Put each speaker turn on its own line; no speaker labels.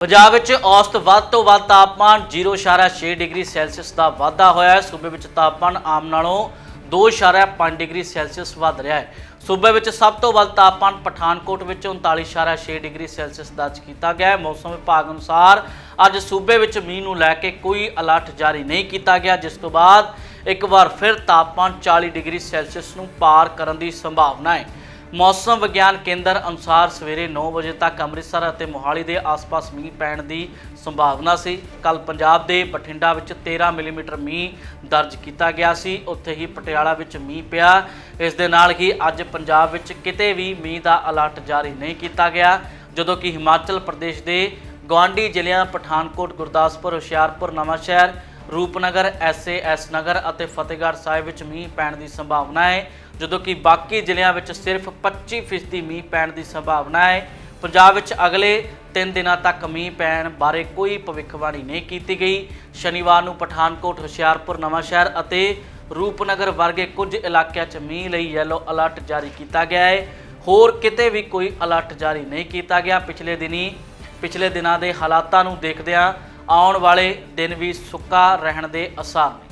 ਪੰਜਾਬ ਵਿੱਚ ਔਸਤ ਵੱਧ ਤੋਂ ਵੱਧ ਤਾਪਮਾਨ 0.6 ਡਿਗਰੀ ਸੈਲਸੀਅਸ ਦਾ ਵਾਧਾ ਹੋਇਆ ਹੈ। ਸੂਬੇ ਵਿੱਚ ਤਾਪਮਾਨ ਆਮ ਨਾਲੋਂ 2.5 ਡਿਗਰੀ ਸੈਲਸੀਅਸ ਵੱਧ ਰਿਹਾ ਹੈ। ਸੂਬੇ ਵਿੱਚ ਸਭ ਤੋਂ ਵੱਧ ਤਾਪਮਾਨ ਪਠਾਨਕੋਟ ਵਿੱਚ 39.6 ਡਿਗਰੀ ਸੈਲਸੀਅਸ ਦਰਜ ਕੀਤਾ ਗਿਆ ਹੈ। ਮੌਸਮ ਵਿਭਾਗ ਅਨੁਸਾਰ ਅੱਜ ਸੂਬੇ ਵਿੱਚ ਮੀਂਹ ਨੂੰ ਲੈ ਕੇ ਕੋਈ ਅਲਰਟ ਜਾਰੀ ਨਹੀਂ ਕੀਤਾ ਗਿਆ, ਜਿਸ ਤੋਂ ਬਾਅਦ ਇੱਕ ਵਾਰ ਫਿਰ ਤਾਪਮਾਨ 40 ਡਿਗਰੀ ਸੈਲਸੀਅਸ ਨੂੰ ਪਾਰ ਕਰਨ ਦੀ ਸੰਭਾਵਨਾ ਹੈ। ਮੌਸਮ ਵਿਗਿਆਨ ਕੇਂਦਰ ਅਨੁਸਾਰ ਸਵੇਰੇ 9 ਵਜੇ ਤੱਕ ਅੰਮ੍ਰਿਤਸਰ ਅਤੇ ਮੋਹਾਲੀ ਦੇ ਆਸ-ਪਾਸ ਮੀਂਹ ਪੈਣ ਦੀ ਸੰਭਾਵਨਾ ਸੀ। ਕੱਲ ਪੰਜਾਬ ਦੇ ਬਠਿੰਡਾ ਵਿੱਚ 13 ਮਿਲੀਮੀਟਰ ਮੀਂਹ ਦਰਜ ਕੀਤਾ ਗਿਆ ਸੀ। ਉੱਥੇ ਹੀ ਪਟਿਆਲਾ ਵਿੱਚ ਮੀਂਹ ਪਿਆ। ਇਸ ਦੇ ਨਾਲ ਹੀ ਅੱਜ ਪੰਜਾਬ ਵਿੱਚ ਕਿਤੇ ਵੀ ਮੀਂਹ ਦਾ ਅਲਰਟ ਜਾਰੀ ਨਹੀਂ ਕੀਤਾ ਗਿਆ। ਜਦੋਂ ਕਿ ਹਿਮਾਚਲ ਪ੍ਰਦੇਸ਼ ਦੇ ਗਵਾਂਡੀ ਜ਼ਿਲ੍ਹਿਆਂ ਪਠਾਨਕੋਟ, ਗੁਰਦਾਸਪੁਰ, ਹੁਸ਼ਿਆਰਪੁਰ, ਨਵਾਂਸ਼ਹਿਰ ਰੂਪਨਗਰ ਐਸਏਐਸ ਨਗਰ ਅਤੇ ਫਤਿਹਗੜ੍ਹ ਸਾਹਿਬ ਵਿੱਚ ਮੀਂਹ ਪੈਣ ਦੀ ਸੰਭਾਵਨਾ ਹੈ, ਜਦੋਂ ਕਿ ਬਾਕੀ ਜ਼ਿਲ੍ਹਿਆਂ ਵਿੱਚ ਸਿਰਫ 25% ਮੀਂਹ ਪੈਣ ਦੀ ਸੰਭਾਵਨਾ ਹੈ। ਪੰਜਾਬ ਵਿੱਚ ਅਗਲੇ 3 ਦਿਨਾਂ ਤੱਕ ਮੀਂਹ ਪੈਣ ਬਾਰੇ ਕੋਈ ਭਵਿੱਖਬਾਣੀ ਨਹੀਂ ਕੀਤੀ ਗਈ। ਸ਼ਨੀਵਾਰ ਨੂੰ ਪਠਾਨਕੋਟ, ਹੁਸ਼ਿਆਰਪੁਰ, ਨਵਾਂਸ਼ਹਿਰ ਅਤੇ ਰੂਪਨਗਰ ਵਰਗੇ ਕੁਝ ਇਲਾਕਿਆਂ 'ਚ ਮੀਂਹ ਲਈ ਯੈਲੋ ਅਲਰਟ ਜਾਰੀ ਕੀਤਾ ਗਿਆ ਹੈ। ਹੋਰ ਕਿਤੇ ਵੀ ਕੋਈ ਅਲਰਟ ਜਾਰੀ ਨਹੀਂ ਕੀਤਾ ਗਿਆ। ਪਿਛਲੇ ਦਿਨੀ ਪਿਛਲੇ ਦਿਨਾਂ ਦੇ ਹਾਲਾਤਾਂ ਨੂੰ ਦੇਖਦਿਆਂ ਆਉਣ ਵਾਲੇ ਦਿਨ ਵੀ ਸੁੱਕਾ ਰਹਿਣ ਦੇ ਆਸਾਰ ਨੇ।